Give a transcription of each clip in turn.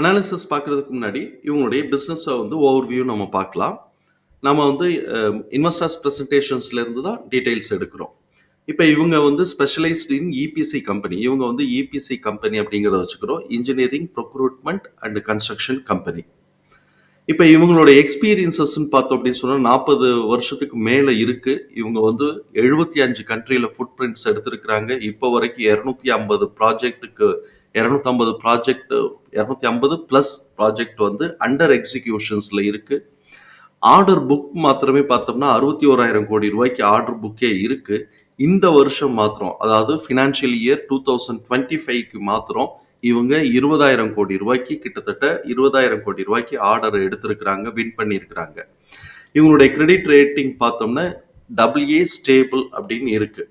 Analysis பார்க்குறதுக்கு முன்னாடி இவங்களுடைய பிஸ்னஸை வந்து ஓவர்வியூ நம்ம பார்க்கலாம். நம்ம வந்து இன்வெஸ்டர்ஸ் ப்ரெசன்டேஷன்ஸ்லேருந்து தான் டீட்டெயில்ஸ் எடுக்கிறோம். இப்போ இவங்க வந்து ஸ்பெஷலைஸ்டு இன் இபிசி கம்பெனி இவங்க வந்து இபிசி கம்பெனி அப்படிங்கிறத வச்சுக்கிறோம். Engineering procurement and construction company இப்போ இவங்களோட எக்ஸ்பீரியன்சஸ்ன்னு பார்த்தோம் அப்படின்னு சொன்னால் நாற்பது வருஷத்துக்கு மேலே இருக்குது இவங்க வந்து எழுபத்தி அஞ்சு கண்ட்ரியில் ஃபுட் பிரிண்ட்ஸ் எடுத்திருக்கிறாங்க. இப்போ வரைக்கும் இரநூத்தி ஐம்பது ப்ராஜெக்ட்டுக்கு இரநூத்தம்பது ப்ராஜெக்ட் இரநூத்தி ஐம்பது ப்ளஸ் ப்ராஜெக்ட் வந்து அண்டர் எக்ஸிக்யூஷன்ஸில் இருக்குது ஆர்டர் புக் மாத்திரமே பார்த்தோம்னா அறுபத்தி ஓராயிரம் கோடி ரூபாய்க்கு ஆர்டர் புக்கே இருக்குது இந்த வருஷம் மாத்திரம் அதாவது financial year two thousand twenty ஃபைவ்க்கு மாத்திரம் இவங்க இருபதாயிரம் கோடி ரூபாய்க்கு கிட்டத்தட்ட இருபதாயிரம் கோடி ரூபாய்க்கு ஆர்டர் எடுத்திருக்கிறாங்க வின் பண்ணியிருக்கிறாங்க. இவங்களுடைய கிரெடிட் ரேட்டிங் பார்த்தோம்னா டபுள்ஏ ஸ்டேபிள் அப்படின்னு இருக்குது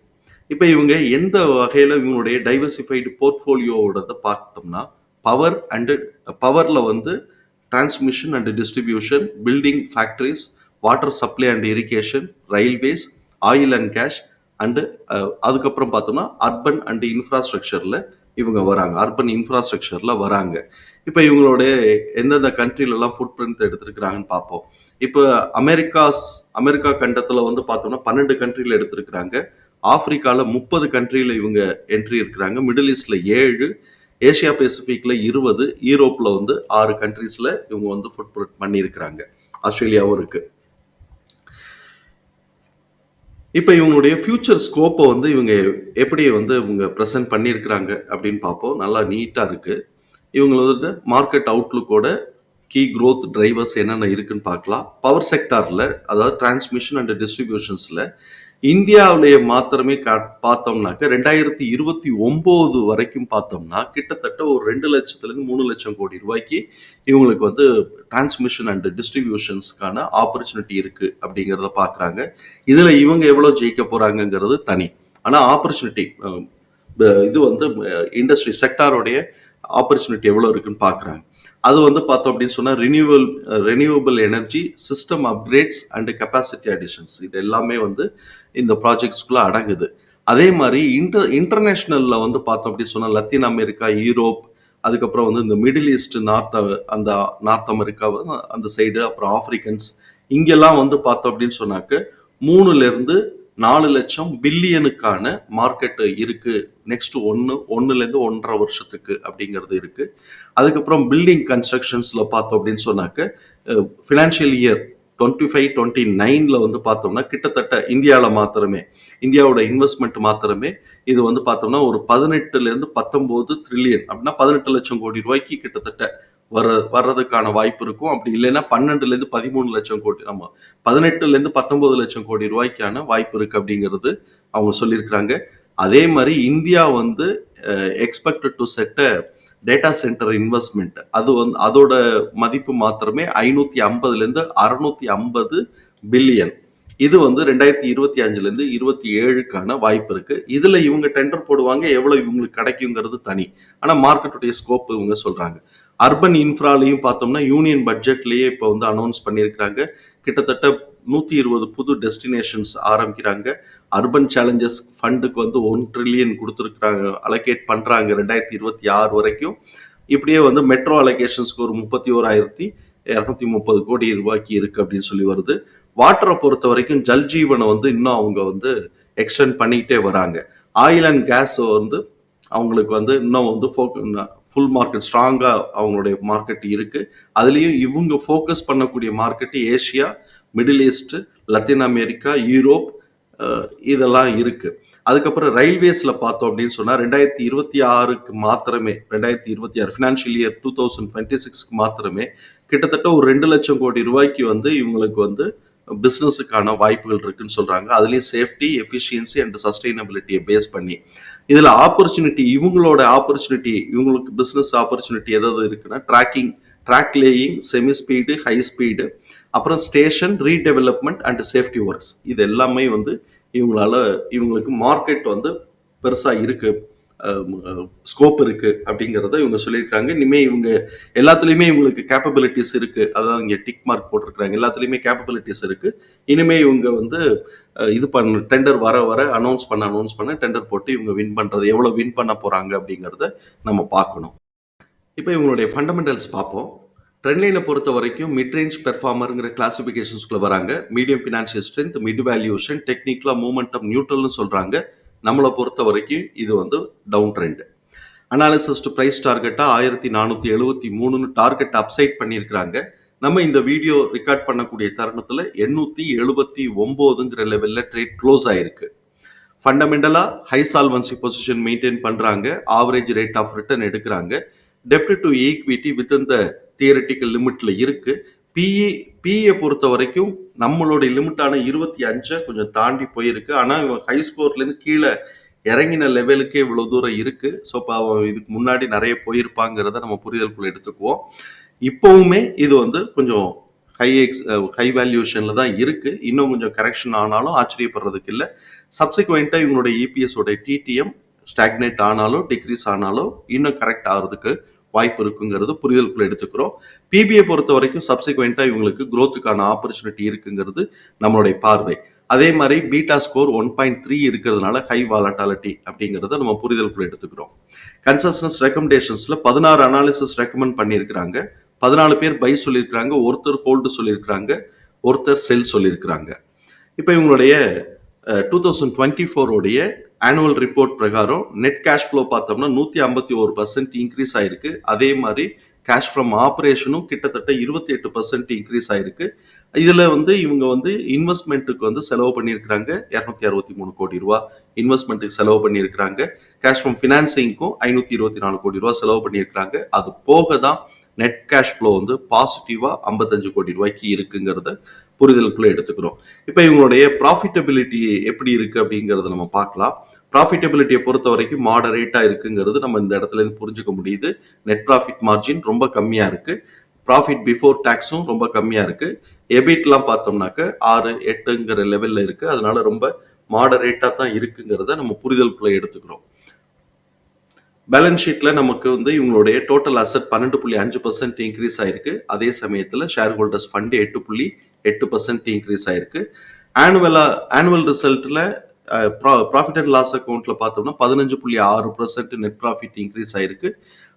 இப்போ இவங்க எந்த வகையில் இவங்களுடைய டைவர்சிஃபைடு போர்ட்ஃபோலியோவோடத பார்த்தோம்னா பவர் அண்டு பவரில் வந்து transmission and distribution building factories water supply and irrigation railways oil and gas and அதுக்கப்புறம் பார்த்தோம்னா அர்பன் அண்ட் இன்ஃப்ராஸ்ட்ரக்சரில் இவங்க வராங்க. அர்பன் இன்ஃப்ராஸ்ட்ரக்சரில் வராங்க. இப்போ இவங்களுடைய எந்தெந்த கண்ட்ரிலெலாம் ஃபுட் பிரிண்ட் எடுத்திருக்கிறாங்கன்னு பார்ப்போம் இப்போ அமெரிக்காஸ் அமெரிக்கா கண்டத்தில் வந்து பார்த்தோம்னா பன்னெண்டு கண்ட்ரியில் எடுத்திருக்கிறாங்க. ஆப்பிரிக்காவில் முப்பது கண்ட்ரியில் இவங்க என்ட்ரி இருக்கிறாங்க. மிடில் ஈஸ்டில் ஏழு ஏஷியா பெசிஃபிக்கில் இருபது யூரோப்பில் வந்து ஆறு கண்ட்ரீஸில் இவங்க வந்து ஃபுட் பிரிண்ட் பண்ணியிருக்கிறாங்க. ஆஸ்திரேலியாவும் இருக்குது இப்போ இவங்களுடைய ஃபியூச்சர் ஸ்கோப்பை வந்து இவங்க எப்படி வந்து இவங்க ப்ரெசென்ட் பண்ணியிருக்கிறாங்க அப்படின்னு பார்ப்போம். நல்லா நீட்டாக இருக்குது இவங்களோட மார்க்கெட் அவுட்லுக்கோட கீ க்ரோத் டிரைவர்ஸ் என்னென்ன இருக்குன்னு பார்க்கலாம். பவர் செக்டாரில் அதாவது டிரான்ஸ்மிஷன் அண்ட் டிஸ்ட்ரிபியூஷன்ஸில் இந்தியாவிலேயே மாத்திரமே கா பார்த்தோம்னாக்க ரெண்டாயிரத்தி இருபத்தி ஒம்பது வரைக்கும் பார்த்தோம்னா கிட்டத்தட்ட ஒரு ரெண்டு லட்சத்துலேருந்து மூணு லட்சம் கோடி ரூபாய்க்கு இவங்களுக்கு வந்து டிரான்ஸ்மிஷன் அண்ட் டிஸ்ட்ரிபியூஷன்ஸ்க்கான ஆப்பர்ச்சுனிட்டி இருக்குது அப்படிங்கிறத பார்க்குறாங்க இதில் இவங்க எவ்வளோ ஜெயிக்க போகிறாங்கங்கிறது தனி. ஆனால் ஆப்பர்ச்சுனிட்டி இது வந்து இண்டஸ்ட்ரி செக்டாரோடைய ஆப்பர்ச்சுனிட்டி எவ்வளோ இருக்குன்னு பார்க்குறாங்க அது வந்து பார்த்தோம் அப்படின்னு சொன்னால் renewal renewable energy system upgrades and capacity additions இது எல்லாமே வந்து இந்த ப்ராஜெக்ட்ஸ்குள்ளே அடங்குது. அதே மாதிரி இன்டர் இன்டர்நேஷ்னலில் வந்து பார்த்தோம் அப்படின்னு சொன்னால் லத்தீன் அமெரிக்கா யூரோப் அதுக்கப்புறம் வந்து இந்த மிடில் ஈஸ்ட் நார்த் அந்த நார்த் அமெரிக்கா அந்த சைடு அப்புறம் ஆஃப்ரிக்கன்ஸ் இங்கெல்லாம் வந்து பார்த்தோம் அப்படின்னு சொன்னாக்க மூணுலேருந்து நாலு லட்சம் பில்லியனுக்கான மார்க்கெட்டு இருக்குது நெக்ஸ்ட் ஒன்று ஒன்றுலேருந்து ஒன்றரை வருஷத்துக்கு அப்படிங்கிறது இருக்குது அதுக்கப்புறம் பில்டிங் கன்ஸ்ட்ரக்ஷன்ஸில் பார்த்தோம் அப்படின்னு சொன்னாக்க financial year twenty five twenty நைனில் வந்து பார்த்தோம்னா கிட்டத்தட்ட இந்தியாவில் மாத்திரமே இந்தியாவோட இன்வெஸ்ட்மெண்ட் மாத்திரமே இது வந்து பார்த்தோம்னா ஒரு பதினெட்டுலேருந்து பத்தொம்போது ட்ரில்லியன் அப்படின்னா பதினெட்டு லட்சம் கோடி ரூபாய்க்கு கிட்டத்தட்ட வர வர்றதுக்கான வாய்ப்பு இருக்கும். அப்படி இல்லைன்னா பன்னெண்டுலேருந்து பதிமூணு லட்சம் கோடி நம்ம பதினெட்டுலேருந்து பத்தொம்போது லட்சம் கோடி ரூபாய்க்கான வாய்ப்பு இருக்குது அப்படிங்கிறது அவங்க சொல்லியிருக்கிறாங்க. அதே மாதிரி இந்தியா வந்து எக்ஸ்பெக்டட் டு செட்டை டேட்டா சென்டர் இன்வெஸ்ட்மெண்ட் அது வந்து அதோட மதிப்பு மாத்திரமே ஐநூற்றி ஐம்பதுலேருந்து அறுநூத்தி ஐம்பது பில்லியன் இது வந்து ரெண்டாயிரத்தி இருபத்தி அஞ்சுலேருந்து இருபத்தி ஏழுக்கான வாய்ப்பு இருக்குது இதில் இவங்க டெண்டர் போடுவாங்க எவ்வளோ இவங்களுக்கு கிடைக்குங்கிறது தனி. ஆனால் மார்க்கெட்டுடைய ஸ்கோப் இவங்க சொல்கிறாங்க அர்பன் இன்ஃப்ராலையும் பார்த்தோம்னா யூனியன் பட்ஜெட்லேயே இப்போ வந்து அனௌன்ஸ் பண்ணியிருக்கிறாங்க. கிட்டத்தட்ட நூற்றி இருபது புது டெஸ்டினேஷன்ஸ் ஆரம்பிக்கிறாங்க. அர்பன் சேலஞ்சஸ் ஃபண்டுக்கு வந்து ஒன் ட்ரில்லியன் கொடுத்துருக்குறாங்க அலோகேட் பண்ணுறாங்க ரெண்டாயிரத்தி இருபத்தி ஆறு வரைக்கும். இப்படியே வந்து மெட்ரோ அலோகேஷன்ஸ்க்கு ஒரு முப்பத்தி ஓராயிரத்தி இரநூத்தி முப்பது கோடி ரூபாய்க்கு இருக்குது அப்படின்னு சொல்லி வருது. வாட்டரை பொறுத்த வரைக்கும் ஜல் ஜீவனை வந்து இன்னும் அவங்க வந்து எக்ஸ்டெண்ட் பண்ணிக்கிட்டே வராங்க. ஆயில் அண்ட் கேஸ் வந்து அவங்களுக்கு வந்து இன்னும் வந்து ஃபுல் மார்க்கெட் ஸ்ட்ராங்காக அவங்களுடைய மார்க்கெட் இருக்குது அதுலேயும் இவங்க ஃபோக்கஸ் பண்ணக்கூடிய market Asia middle east Latin America Europe இதெல்லாம் இருக்குது அதுக்கப்புறம் ரயில்வேஸில் பார்த்தோம் அப்படின்னு சொன்னால் ரெண்டாயிரத்தி இருபத்தி ஆறுக்கு மாத்திரமே ரெண்டாயிரத்தி இருபத்தி ஆறு financial year two thousand twenty சிக்ஸ்க்கு மாத்திரமே கிட்டத்தட்ட ஒரு ரெண்டு லட்சம் கோடி ரூபாய்க்கு வந்து இவங்களுக்கு வந்து பிஸ்னஸுக்கான வாய்ப்புகள் இருக்குன்னு சொல்கிறாங்க அதுலேயும் சேஃப்டி எஃபிஷியன்சி அண்ட் சஸ்டைனபிலிட்டியை பேஸ் பண்ணி. இதில் ஆப்பர்ச்சுனிட்டி இவங்களோட ஆப்பர்ச்சுனிட்டி இவங்களுக்கு பிஸ்னஸ் ஆப்பர்ச்சுனிட்டி எதாவது இருக்குன்னா tracking track laying semi speed high speed அப்புறம் station redevelopment and safety works இது எல்லாமே வந்து இவங்களால இவங்களுக்கு மார்க்கெட் வந்து பெருசாக இருக்கு. ஸ்கோப் இருக்கு அப்படிங்கிறத இவங்க சொல்லியிருக்காங்க. இனிமேல் இவங்க எல்லாத்துலேயுமே இவங்களுக்கு கேப்பபிலிட்டிஸ் இருக்கு. அதான் இங்கே டிக் மார்க் போட்டிருக்கிறாங்க. எல்லாத்துலேயுமே கேப்பபிலிட்டிஸ் இருக்கு. இனிமே இவங்க வந்து இது பண்ண டெண்டர் வர வர அனௌன்ஸ் பண்ண அனௌன்ஸ் பண்ண டெண்டர் போட்டு இவங்க வின் பண்ணுறது எவ்வளோ வின் பண்ண போகிறாங்க அப்படிங்கிறத நம்ம பார்க்கணும். இப்போ இவங்களுடைய ஃபண்டமெண்டல்ஸ் பார்ப்போம். ட்ரெண்ட் லைனை பொறுத்த வரைக்கும் மிட் ரேஞ்ச் பெர்ஃபார்மருங்கிற கிளாசிஃபிகேஷன்ஸ்குள்ள வராங்க medium financial strength mid valuation டெக்னிக்கலா மூமெண்டம் நியூட்ரல்னு சொல்றாங்க. நம்மளை பொறுத்த வரைக்கும் இது வந்து down trend analysis to price டார்கெட்டாக ஆயிரத்தி நானூற்றி எழுபத்தி மூணுன்னு டார்கெட் அப்சைட் பண்ணியிருக்கிறாங்க. நம்ம இந்த வீடியோ ரெக்கார்ட் பண்ணக்கூடிய தருணத்தில் எண்ணூற்றி எழுபத்தி ஒம்போதுங்கிற லெவலில் ட்ரேட் க்ளோஸ் ஆயிருக்கு. ஃபண்டமெண்டலாக ஹை சால்வன்சி பொசிஷன் மெயின்டைன் பண்ணுறாங்க ஆவரேஜ் ரேட் ஆஃப் ரிட்டர்ன் எடுக்கிறாங்க. டெப்ட் to equity with the theoretical லிமிட்ல இருக்கு. பிஇ பிஇயை பொறுத்த வரைக்கும் நம்மளுடைய லிமிட்டான இருபத்தி அஞ்சை கொஞ்சம் தாண்டி போயிருக்கு. ஆனால் இவன் ஹை ஸ்கோர்லேருந்து கீழே இறங்கின லெவலுக்கே இவ்வளோ தூரம் இருக்கு. ஸோ இப்போ அவன் இதுக்கு முன்னாடி நிறைய போயிருப்பாங்கிறத நம்ம புரிதலுக்குள்ள எடுத்துக்குவோம். இப்போவுமே இது வந்து கொஞ்சம் ஹை எக்ஸ் ஹை வேல்யூஷனில் தான் இருக்கு. இன்னும் கொஞ்சம் கரெக்ஷன் ஆனாலும் ஆச்சரியப்படுறதுக்கு இல்லை. சப்சிக்வெண்ட்டாக இவங்களுடைய இபிஎஸோட டிடிஎம் ஸ்டாக்னேட் ஆனாலும் டிக்ரீஸ் ஆனாலும் இன்னும் கரெக்ட் ஆகிறதுக்கு வாய்ப்பு இருக்குங்கிறது புரிதலுக்குள்ள எடுத்துக்கிறோம். பிபிஐ பொறுத்த வரைக்கும் சப்சிக்வெண்ட்டாக இவங்களுக்கு குரோத்துக்கான ஆப்பர்ச்சுனிட்டி இருக்குங்கிறது நம்மளுடைய பார்வை. அதே மாதிரி beta score one point three இருக்கிறதுனால ஹை வாலட்டாலிட்டி அப்படிங்கிறத நம்ம புரிதலுக்குள்ள எடுத்துக்கிறோம். கன்சஸ்னஸ் ரெக்கமெண்டேஷன்ஸ்ல பதினாறு அனாலிசிஸ் ரெக்கமெண்ட் பண்ணியிருக்கிறாங்க. பதினாலு பேர் பை சொல்லியிருக்கிறாங்க ஒருத்தர் ஹோல்டு சொல்லியிருக்கிறாங்க ஒருத்தர் செல் சொல்லியிருக்கிறாங்க. இப்போ இவங்களுடைய டூ தௌசண்ட் டுவெண்ட்டி ஃபோருடைய ஆனுவல் ரிப்போர்ட் பிரகாரம் நெட் கேஷ் ஃப்ளோ பார்த்தோம்னா நூற்றி ஐம்பத்தி ஒரு பர்சன்ட் இன்க்ரீஸ் ஆயிருக்கு. அதே மாதிரி கேஷ் ஃப்ரம் ஆப்ரேஷனும் கிட்டத்தட்ட இருபத்தி எட்டு பர்சன்ட் இன்க்ரீஸ் ஆயிருக்கு. இதில் வந்து இவங்க வந்து இன்வெஸ்ட்மெண்ட்டுக்கு வந்து செலவு பண்ணியிருக்கிறாங்க. இரநூத்தி அறுபத்தி மூணு கோடி ரூபா இன்வெஸ்ட்மெண்ட்டுக்கு செலவு பண்ணியிருக்கிறாங்க. கேஷ் ஃப்ரம் ஃபினான்சிங்க்கும் ஐநூற்றி இருபத்தி நாலு கோடி ரூபா செலவு பண்ணியிருக்கிறாங்க. அது போக தான் நெட் கேஷ் ஃப்ளோ வந்து பாசிட்டிவாக ஐம்பத்தஞ்சு கோடி ரூபாய்க்கு இருக்குங்கிறத புரிதலுக்குள்ளே எடுத்துக்கிறோம். இப்போ இவங்களுடைய ப்ராஃபிட்டபிலிட்டி எப்படி இருக்குது அப்படிங்கிறத நம்ம பார்க்கலாம். ப்ராஃபிட்டபிலிட்டியை பொறுத்த வரைக்கும் மாடரேட்டாக இருக்குங்கிறது நம்ம இந்த இடத்துல இருந்து புரிஞ்சுக்க முடியுது. நெட் ப்ராஃபிட் மார்ஜின் ரொம்ப கம்மியாக இருக்குது ப்ராஃபிட் பிஃபோர் டேக்ஸும் ரொம்ப கம்மியாக இருக்குது எபிட்லாம் பார்த்தோம்னாக்க ஆறு எட்டுங்கிற லெவலில் இருக்குது அதனால ரொம்ப மாடரேட்டாக தான் இருக்குங்கிறத நம்ம புரிதலுக்குள்ளே எடுத்துக்கிறோம். பேலன்ஸ் ஷீட்டில் நமக்கு வந்து இவங்களுடைய டோட்டல் அசெட் பன்னெண்டு புள்ளி அஞ்சு பர்சன்ட் இன்க்ரீஸ் ஆயிருக்கு. அதே சமயத்தில் ஷேர் ஹோல்டர்ஸ் ஃபண்டு எட்டு புள்ளி எட்டு பர்சன்ட் இன்க்ரீஸ் ஆயிருக்கு. ஆனுவலாக ஆனுவல் ரிசல்ட்டில் ப்ராஃபிட் அண்ட் லாஸ் அக்கௌண்ட்ல பார்த்தோம்னா பதினஞ்சு புள்ளி ஆறு பர்சன்ட் நெட் ப்ராஃபிட் இன்க்ரீஸ் ஆயிருக்கு.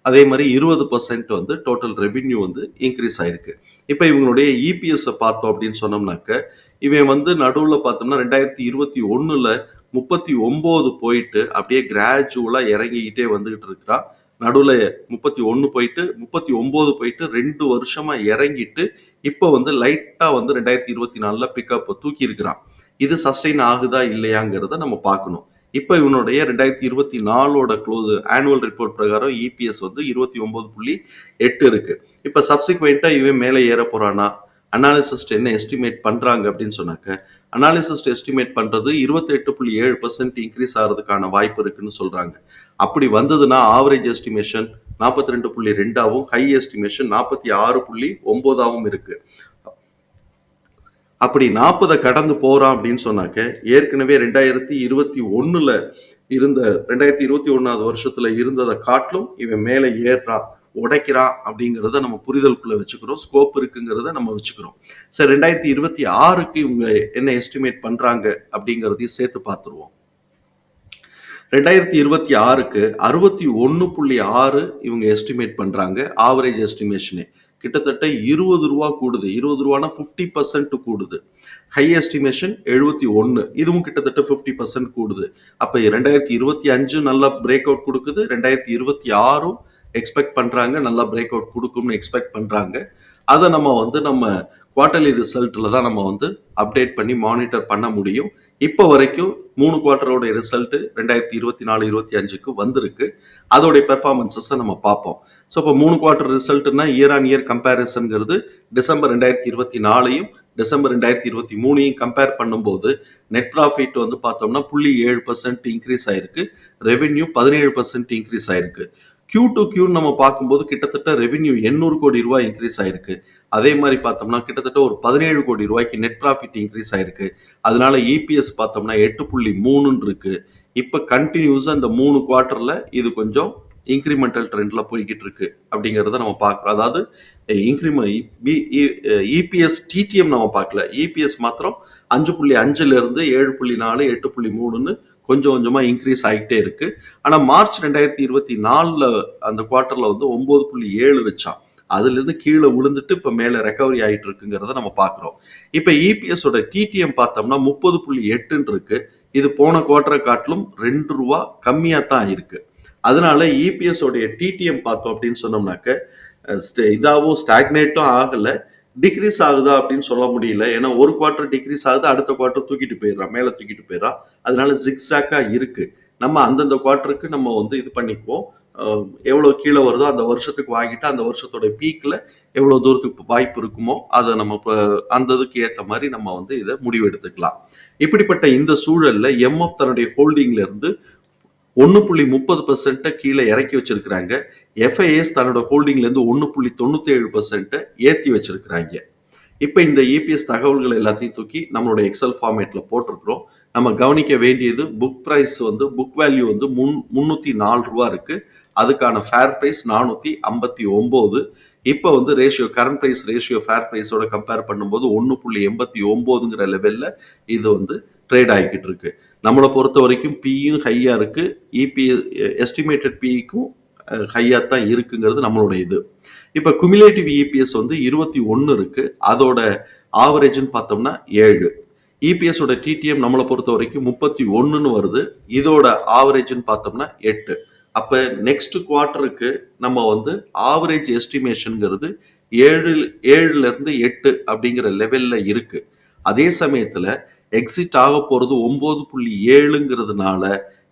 அதே மாதிரி இருபது பர்சன்ட் வந்து டோட்டல் ரெவின்யூ வந்து இன்க்ரீஸ் ஆயிருக்கு. இப்போ இவங்களுடைய இபிஎஸ்ஸை பார்த்தோம் அப்படின்னு சொன்னோம்னாக்க இவன் வந்து நடுவில் பார்த்தோம்னா ரெண்டாயிரத்தி இருபத்தி ஒன்றில் முப்பத்தி ஒம்பது போயிட்டு அப்படியே கிராஜுவலாக இறங்கிக்கிட்டே வந்துகிட்டு இருக்கிறான் நடுவில் முப்பத்தி ஒன்று போயிட்டு முப்பத்தி ஒம்பது போயிட்டு ரெண்டு வருஷமா இறங்கிட்டு இப்போ வந்து லைட்டாக வந்து ரெண்டாயிரத்தி இருபத்தி நாலில் பிக்கப் தூக்கி இருக்கிறான். இது சஸ்டெயின் ஆகுதா இல்லையாங்கிறத நம்ம பார்க்கணும். இப்போ இவனுடைய ரெண்டாயிரத்தி இருபத்தி நாலோட க்ளோஸ் ஆனுவல் ரிப்போர்ட் பிரகாரம் இபிஎஸ் வந்து இருபத்தி ஒன்பது புள்ளி எட்டு இருக்கு. இப்போ சப்சிக்வெண்ட்டாக இவன் மேலே ஏற போறானா? அனாலிசிஸ்ட் என்ன எஸ்டிமேட் பண்றாங்க அப்படின்னு சொன்னாக்க அனாலிசிஸ்ட் எஸ்டிமேட் பண்றது இருபத்தெட்டு புள்ளி ஏழு பர்சன்ட் இன்க்ரீஸ் ஆகிறதுக்கான வாய்ப்பு இருக்குன்னு சொல்றாங்க. அப்படி வந்ததுன்னா ஆவரேஜ் எஸ்டிமேஷன் நாற்பத்தி ரெண்டு புள்ளி ரெண்டாவும் ஹை எஸ்டிமேஷன் நாற்பத்தி ஆறு புள்ளி ஒன்பதாவும் இருக்கு. அப்படி நாற்பதை கடந்து போறான் அப்படின்னு சொன்னாக்க ஏற்கனவே ரெண்டாயிரத்தி இருபத்தி ஒண்ணுல இருந்த ரெண்டாயிரத்தி இருபத்தி ஒன்றாவது வருஷத்துல இருந்ததை காட்டிலும் இவன் மேலே ஏறுறான். உடைக்கிறான் அப்படிங்கிறத நம்ம புரிதலுக்குள்ள வச்சுக்கிறோம். ஸ்கோப் இருக்குங்கிறத நம்ம வச்சுக்கிறோம். சரி ரெண்டாயிரத்தி இருபத்தி ஆறுக்கு இவங்க என்ன எஸ்டிமேட் பண்றாங்க அப்படிங்கிறதையும் சேர்த்து பார்த்துருவோம். ரெண்டாயிரத்தி இருபத்தி ஆறுக்கு அறுபத்தி ஒன்று புள்ளி ஆறு இவங்க எஸ்டிமேட் பண்றாங்க. ஆவரேஜ் எஸ்டிமேஷனே கிட்டத்தட்ட இருபது ரூபா கூடுது. இருபது ரூபானா ஃபிஃப்டி பர்சன்ட் கூடுது. ஹை எஸ்டிமேஷன் எழுபத்தி ஒன்று இதுவும் கிட்டத்தட்ட ஃபிஃப்டி பர்சன்ட் கூடுது. அப்போ ரெண்டாயிரத்தி இருபத்தி அஞ்சு நல்லா பிரேக் அவுட் கொடுக்குது. ரெண்டாயிரத்தி இருபத்தி ஆறும் எக்ஸ்பெக்ட் பண்ணுறாங்க நல்லா பிரேக் அவுட் கொடுக்கும்னு எக்ஸ்பெக்ட் பண்ணுறாங்க அதை நம்ம வந்து நம்ம குவார்டர்லி ரிசல்ட்டில் தான் நம்ம வந்து அப்டேட் பண்ணி மானிட்டர் பண்ண முடியும். இப்போ வரைக்கும் மூணு குவார்ட்டரோட ரிசல்ட்டு ரெண்டாயிரத்தி இருபத்தி நாலு இருபத்தி அஞ்சுக்கு வந்திருக்கு. அதோடைய பெர்ஃபார்மன்ஸஸை நம்ம பார்ப்போம். ஸோ இப்போ மூணு குவார்ட்டர் ரிசல்ட்னா இயர் ஆன் இயர் கம்பேரிசன்ங்கிறது டிசம்பர் ரெண்டாயிரத்தி இருபத்தி நாலையும் டிசம்பர் ரெண்டாயிரத்தி இருபத்தி மூணையும் கம்பேர் பண்ணும்போது நெட் ப்ராஃபிட் வந்து பார்த்தோம்னா புள்ளி ஏழு பர்சன்ட் இன்க்ரீஸ் ஆயிருக்கு. ரெவென்யூ பதினேழு பர்சன்ட் இன்க்ரீஸ் ஆயிருக்கு. கியூ டு கியூன்னு நம்ம பார்க்கும்போது கிட்டத்தட்ட ரெவென்யூ எண்ணூறு கோடி ரூபாய் இன்க்ரீஸ் ஆயிருக்கு. அதே மாதிரி பார்த்தோம்னா கிட்டத்தட்ட ஒரு பதினேழு கோடி ரூபாய்க்கு நெட் ப்ராஃபிட் இன்க்ரீஸ் ஆயிருக்கு. அதனால இபிஎஸ் பார்த்தோம்னா எட்டு புள்ளி மூணுன்னு இருக்கு. இப்போ கண்டினியூஸாக இந்த மூணு குவார்ட்டரில் இது கொஞ்சம் இன்க்ரிமெண்டல் ட்ரெண்ட்ல போய்கிட்டு இருக்கு அப்படிங்கிறத நம்ம பார்க்குறோம். அதாவது இன்க்ரிமெண்ட் இபிஎஸ் டிடிஎம் நம்ம பார்க்கல. இபிஎஸ் மாத்திரம் அஞ்சு புள்ளி அஞ்சுல இருந்து ஏழு புள்ளி நாலு எட்டு புள்ளி மூணுன்னு கொஞ்சம் கொஞ்சமாக இன்க்ரீஸ் ஆகிட்டே இருக்கு. ஆனால் மார்ச் ரெண்டாயிரத்தி இருபத்தி நாலில் அந்த குவார்ட்டரில் வந்து ஒம்பது புள்ளி ஏழு வச்சான். அதுலேருந்து கீழே விழுந்துட்டு இப்போ மேலே ரெக்கவரி ஆகிட்டு இருக்குங்கிறத நம்ம பார்க்குறோம். இப்போ இபிஎஸோட டிடிஎம் பார்த்தோம்னா முப்பது புள்ளி எட்டுன்னு இருக்கு. இது போன குவார்ட்டரை காட்டிலும் ரெண்டு ரூபா கம்மியாக தான் இருக்கு. அதனால இபிஎஸோடைய டிடிஎம் பார்த்தோம் அப்படின்னு சொன்னோம்னாக்க இதாகவும் ஸ்டாக்னேட்டும் ஆகலை. டிக்ரீஸ் ஆகுதா அப்படின்னு சொல்ல முடியல. ஏன்னா ஒரு குவார்டர் டிக்ரீஸ் ஆகுது அடுத்த குவார்டர் தூக்கிட்டு போயிடுறான் மேலே தூக்கிட்டு போயிடுறான் அதனால ஜிக்ஸாக்காக இருக்கு. நம்ம அந்தந்த குவார்ட்டருக்கு நம்ம வந்து இது பண்ணிக்குவோம். எவ்வளோ கீழே வருதோ அந்த வருஷத்துக்கு வாங்கிட்டு அந்த வருஷத்தோட பீக்கில் எவ்வளோ தூரத்துக்கு வாய்ப்பு இருக்குமோ அதை நம்ம இப்போ அந்த இதுக்கு ஏற்ற மாதிரி நம்ம வந்து இதை முடிவெடுத்துக்கலாம். இப்படிப்பட்ட இந்த சூழலில் எம்எஃப் தன்னுடைய ஹோல்டிங்லேருந்து இருந்து ஒன்று புள்ளி முப்பது பர்சன்ட்டை கீழே இறக்கி வச்சிருக்கிறாங்க. எஃப்ஐஎஸ் தன்னோட ஹோல்டிங்லேருந்து ஒன்று புள்ளி தொண்ணூற்றி ஏழு பர்சன்ட்டை ஏற்றி வச்சிருக்கிறாங்க. இப்போ இந்த இபிஎஸ் தகவல்கள் எல்லாத்தையும் தூக்கி நம்மளோட எக்ஸல் ஃபார்மேட்டில் போட்டிருக்கிறோம். நம்ம கவனிக்க வேண்டியது புக் ப்ரைஸ் வந்து புக் வேல்யூ வந்து முன் முந்நூற்றி நாலு ரூபா இருக்குது அதுக்கான ஃபேர் ப்ரைஸ் நானூற்றி ஐம்பத்தி ஒம்பது. இப்போ வந்து ratio current price ratio fair ப்ரைஸோட compare பண்ணும்போது ஒன்று புள்ளி எண்பத்தி ஒம்போதுங்கிற லெவலில் இது வந்து ட்ரேட் ஆகிக்கிட்டு இருக்குது நம்மளை பொறுத்த வரைக்கும் பியும் ஹையாக இருக்குது இபி எஸ்டிமேட்டட் பிக்கும் ஹையாக தான் இருக்குங்கிறது நம்மளோட இது. இப்போ குமிலேட்டிவ் இபிஎஸ் வந்து இருபத்தி ஒன்று இருக்குது அதோட ஆவரேஜ்னு பார்த்தோம்னா ஏழு. இபிஎஸோட டிடிஎம் நம்மளை பொறுத்த வரைக்கும் முப்பத்தி ஒன்றுன்னு வருது. இதோட ஆவரேஜ்னு பார்த்தோம்னா எட்டு. அப்போ நெக்ஸ்ட் குவார்ட்டருக்கு நம்ம வந்து ஆவரேஜ் எஸ்டிமேஷனுங்கிறது ஏழு ஏழுலேருந்து எட்டு அப்படிங்கிற லெவலில் இருக்குது அதே சமயத்தில் எக்ஸிட் ஆக போகிறது ஒம்பது புள்ளி ஏழுங்கிறதுனால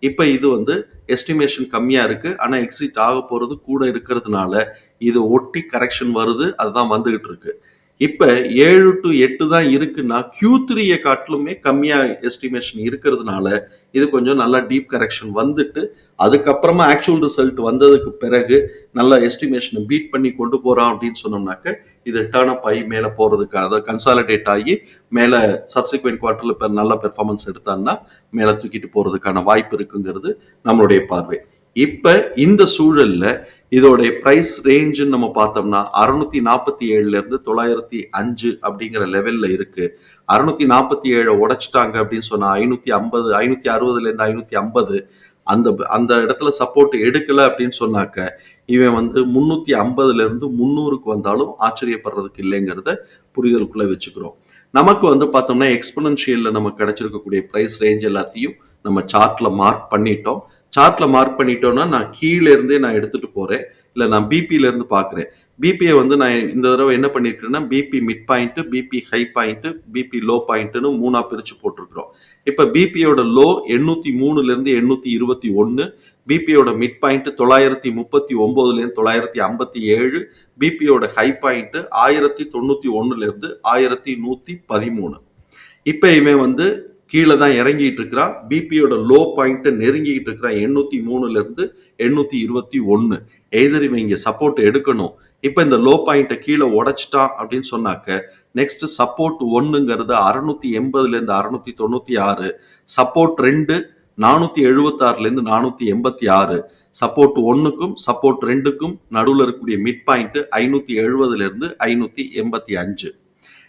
இப்போ இது வந்து எஸ்டிமேஷன் கம்மியாக இருக்குது ஆனால் எக்ஸிட் ஆக போகிறது கூட இருக்கிறதுனால இது ஒட்டி கரெக்ஷன் வருது. அதுதான் வந்துகிட்டு இருக்கு. இப்போ ஏழு டு எட்டு தான் இருக்குன்னா கியூ த்ரீயை காட்டிலுமே கம்மியாக எஸ்டிமேஷன் இருக்கிறதுனால இது கொஞ்சம் நல்லா டீப் கரெக்ஷன் வந்துட்டு அதுக்கப்புறமா ஆக்சுவல் ரிசல்ட் வந்ததுக்கு பிறகு நல்ல எஸ்டிமேஷனை பீட் பண்ணி கொண்டு போகிறான் அப்படின்னு சொன்னோம்னாக்க இது டேர்ன் அப் ஆகி மேலே போகிறதுக்கான அதாவது கன்சாலிடேட் ஆகி மேலே சப்சிக்வெண்ட் குவார்ட்டரில் இப்போ நல்ல பெர்ஃபார்மன்ஸ் எடுத்தான்னா மேலே தூக்கிட்டு போகிறதுக்கான வாய்ப்பு இருக்குங்கிறது நம்மளுடைய பார்வை. இப்போ இந்த சூழலில் இதோடைய ப்ரைஸ் ரேஞ்சுன்னு நம்ம பார்த்தோம்னா அறுநூத்தி நாற்பத்தி ஏழுலேருந்து தொள்ளாயிரத்தி அஞ்சு அப்படிங்கிற லெவலில் இருக்கு. அறுநூத்தி நாற்பத்தி ஏழை உடைச்சிட்டாங்க அப்படின்னு சொன்னால் ஐநூற்றி ஐம்பது ஐநூற்றி அறுபதுலேருந்து ஐநூற்றி ஐம்பது அந்த அந்த இடத்துல சப்போர்ட் எடுக்கல அப்படின்னு சொன்னாக்க இவன் வந்து முன்னூத்தி ஐம்பதுல இருந்து முந்நூறுக்கு வந்தாலும் ஆச்சரியப்படுறதுக்கு இல்லைங்கிறத புரிதலுக்குள்ள வச்சுக்கிறோம். நமக்கு வந்து பார்த்தோம்னா எக்ஸ்பனன்ஷியல்ல நமக்கு கிடைச்சிருக்கக்கூடிய ப்ரைஸ் ரேஞ்ச் எல்லாத்தையும் நம்ம சார்ட்ல மார்க் பண்ணிட்டோம். சார்ட்ல மார்க் பண்ணிட்டோம்னா நான் கீழே இருந்தே நான் எடுத்துட்டு போறேன். இல்லை நான் பிபியிலேருந்து இருந்து பாக்குறேன். பிபியை வந்து நான் இந்த தடவை என்ன பண்ணிருக்கேன்னா PP mid point PP high point PP low பாயிண்ட்டுன்னு மூணாக பிரித்து போட்டிருக்கிறோம். இப்போ பிபியோட லோ எண்ணூற்றி மூணுலேருந்து எண்ணூற்றி இருபத்தி ஒன்று பிபியோட மிட் பாயிண்ட்டு தொள்ளாயிரத்தி முப்பத்தி ஒம்போதுலேருந்து தொள்ளாயிரத்தி ஐம்பத்தி ஏழு பிபியோட ஹை பாயிண்ட்டு ஆயிரத்தி தொண்ணூற்றி ஒன்றுலேருந்து ஆயிரத்தி நூற்றி பதிமூணு. இப்ப இவன் வந்து கீழே தான் இறங்கிட்டு இருக்கிறான். பிபியோட லோ பாயிண்ட்டை நெருங்கிட்டு இருக்கிறான் எண்ணூற்றி மூணுலேருந்து எண்ணூற்றி இருபத்தி ஒன்று எய்தர் இவன் இங்க சப்போர்ட் எடுக்கணும். இப்போ இந்த லோ பாயிண்ட்டை கீழே உடைச்சிட்டான் அப்படின்னு சொன்னாக்க நெக்ஸ்ட் சப்போர்ட் ஒன்றுங்கிறது அறுநூத்தி எண்பதுலேருந்து அறுநூத்தி தொண்ணூத்தி ஆறு சப்போர்ட் ரெண்டு நானூற்றி எழுபத்தாறுலேருந்து நானூற்றி எண்பத்தி ஆறு சப்போர்ட் ஒன்றுக்கும் சப்போர்ட் ரெண்டுக்கும் நடுவில் இருக்கக்கூடிய மிட் பாயிண்ட் ஐநூற்றி எழுபதுலேருந்து ஐநூற்றி எண்பத்தி அஞ்சு.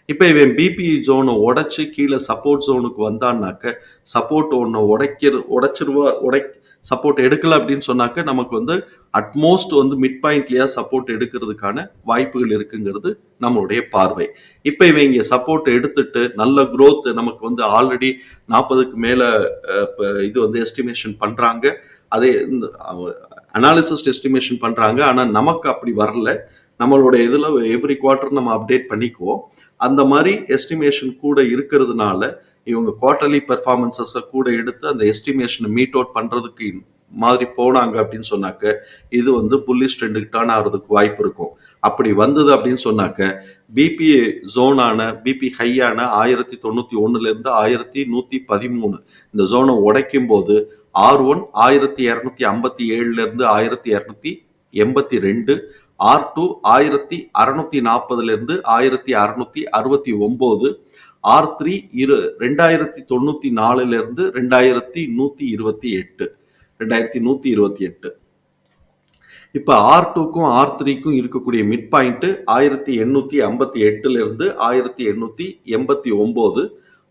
இப்போ இவன் பிபி ஜோனை உடைச்சி கீழே சப்போர்ட் ஜோனுக்கு வந்தான்னாக்க சப்போர்ட் ஒன்று உடைக்கிற உடைச்சிருவா உடை சப்போர்ட் எடுக்கல அப்படின்னு சொன்னாக்க நமக்கு வந்து அட்மோஸ்ட் வந்து மிட் பாயிண்ட்லயா சப்போர்ட் எடுக்கிறதுக்கான வாய்ப்புகள் இருக்குங்கிறது நம்மளுடைய பார்வை. இப்போ இவன் இங்கே சப்போர்ட் எடுத்துட்டு நல்ல குரோத் நமக்கு வந்து ஆல்ரெடி நாற்பதுக்கு மேலே இது வந்து எஸ்டிமேஷன் பண்ணுறாங்க அதே இந்த அனாலிசிஸ் எஸ்டிமேஷன் பண்ணுறாங்க ஆனால் நமக்கு அப்படி வரல. நம்மளோட இதில் எவ்ரி குவார்டர் நம்ம அப்டேட் பண்ணிக்குவோம். அந்த மாதிரி எஸ்டிமேஷன் கூட இருக்கிறதுனால இவங்க குவார்டர்லி பெர்ஃபார்மன்சஸை கூட எடுத்து அந்த எஸ்டிமேஷனை மீட் அவுட் பண்ணுறதுக்கு மாதிரி போனாங்க அப்படின்னு சொன்னாக்க இது வந்து புல்லிஷ் ட்ரெண்டுக்கு டர்ன் ஆகிறதுக்கு வாய்ப்பு இருக்கும். அப்படி வந்தது அப்படின்னு சொன்னாக்க பிபி ஜோனான பிபி ஹையான ஆயிரத்தி தொண்ணூற்றி ஒன்றுலேருந்து ஆயிரத்தி நூற்றி பதிமூணு. இந்த ஜோனை உடைக்கும் போது ஆர் ஒன் ஆயிரத்தி இரநூத்தி ஐம்பத்தி ஏழுலேருந்து ஆயிரத்தி இரநூத்தி எண்பத்தி ரெண்டு ஆர் டூ ஆயிரத்தி அறநூத்தி நாற்பதுலேருந்து ஆயிரத்தி அறநூத்தி அறுபத்தி ஒம்பது ஆர் த்ரீ இரு ரெண்டாயிரத்தி தொண்ணூற்றி நாலுலேருந்து ரெண்டாயிரத்தி நூற்றி இருபத்தி எட்டு. ரெண்டாயிரத்தி நூற்றி இருபத்தி எட்டு. இப்போ ஆர் டூக்கும் ஆர் த்ரீக்கும் இருக்கக்கூடிய மிட் பாயிண்ட் ஆயிரத்தி எண்ணூற்றி ஐம்பத்தி எட்டுலேருந்து ஆயிரத்தி எண்ணூற்றி எண்பத்தி ஒம்பது.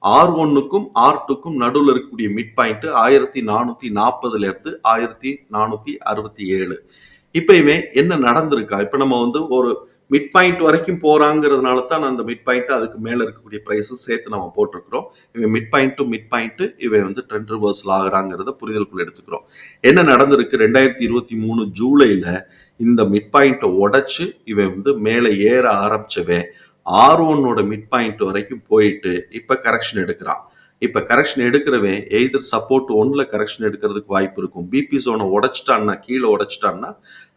ஆர் ஒன்னுக்கும் ஆர் டூக்கும் நடுவில் இருக்கக்கூடிய மிட் பாயிண்ட் ஆயிரத்தி நானூற்றி நாற்பதுலேருந்து ஆயிரத்தி நானூற்றி அறுபத்தி ஏழு. இப்பயுமே என்ன நடந்திருக்கா? இப்போ நம்ம வந்து ஒரு மிட் பாயிண்ட் வரைக்கும் போறாங்கிறதுனால தான் அந்த மிட் பாயிண்ட் அதுக்கு மேல இருக்கக்கூடிய ப்ரைஸஸ் சேர்த்து நம்ம போட்டிருக்கிறோம். இவன் mid point to mid point இவன் வந்து ட்ரெண்ட் ரிவர்சல் ஆகுறாங்கிறத புரிதலுக்குள்ள எடுத்துக்கிறோம். என்ன நடந்திருக்கு? ரெண்டாயிரத்தி இருபத்தி மூணு ஜூலைல இந்த மிட் பாயிண்ட்டை உடைச்சு இவன் வந்து மேலே ஏற ஆரம்பிச்சவன் ஆர் ஒன்னோட மிட் பாயிண்ட் வரைக்கும் போயிட்டு இப்ப கரெக்ஷன் எடுக்கிறான். இப்ப கரெக்ஷன் எடுக்கிறவன் எய்தர் சப்போர்ட் ஒன்ல கரெக்ஷன் எடுக்கிறதுக்கு வாய்ப்பு இருக்கும். பிபி சோனை உடைச்சிட்டான்னா கீழே உடைச்சிட்டான்னா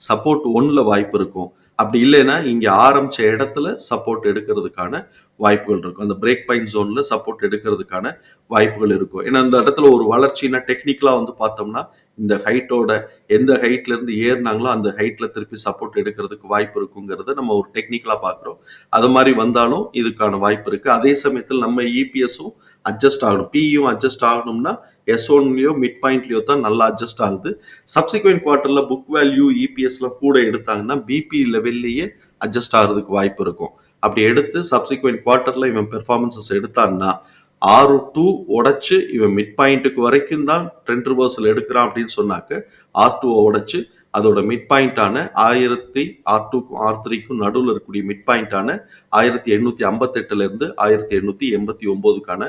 சப்போர்ட் ஒன்ல வாய்ப்பு இருக்கும். அப்படி இல்லைன்னா இங்கே ஆரம்பிச்ச இடத்துல சப்போர்ட் எடுக்கிறதுக்கான வாய்ப்புகள் இருக்கும். அந்த பிரேக் பாயிண்ட் ஜோனில் சப்போர்ட் எடுக்கிறதுக்கான வாய்ப்புகள் இருக்கும். ஏன்னா அந்த இடத்துல ஒரு வளர்ச்சினா டெக்னிக்கலாக வந்து பார்த்தோம்னா இந்த ஹைட்டோட எந்த ஹைட்லேருந்து ஏறினாங்களோ அந்த ஹைட்டில் திருப்பி சப்போர்ட் எடுக்கிறதுக்கு வாய்ப்பு இருக்குங்கிறத நம்ம ஒரு டெக்னிக்கலாக பார்க்குறோம். அது மாதிரி வந்தாலும் இதுக்கான வாய்ப்பு இருக்குது அதே சமயத்தில் நம்ம இபிஎஸும் அட்ஜஸ்ட் ஆகணும். பியும் அட்ஜஸ்ட் ஆகணும்னா எஸ் ஒன்லயோ மிட் பாயிண்ட்லயோ தான் நல்லா அட்ஜஸ்ட் ஆகுது. சப்சிக்வெண்ட் குவார்ட்டர்ல புக் வேல்யூ இபிஎஸ்லாம் கூட எடுத்தாங்கன்னா பிபி லெவல்லையே அட்ஜஸ்ட் ஆகிறதுக்கு வாய்ப்பு இருக்கும். அப்படி எடுத்து சப்சிக்வெண்ட் குவார்ட்டர்ல இவன் பெர்ஃபார்மன்சஸ் எடுத்தான்னா ஆறு டூ உடைச்சு இவன் மிட் பாயிண்ட்டுக்கு வரைக்கும் தான் ட்ரெண்ட் ரிவர்சல் எடுக்கிறான் அப்படின்னு சொன்னாக்க ஆர் டூவை உடைச்சு அதோட மிட் பாயிண்டான ஆயிரத்தி ஆர் டூக்கும் ஆர் த்ரீக்கும் நடுவில் இருக்கக்கூடிய மிட் பாயிண்டான ஆயிரத்தி எண்ணூத்தி ஐம்பத்தெட்டுலேருந்து ஆயிரத்தி எண்ணூத்தி எண்பத்தி ஒன்பதுக்கான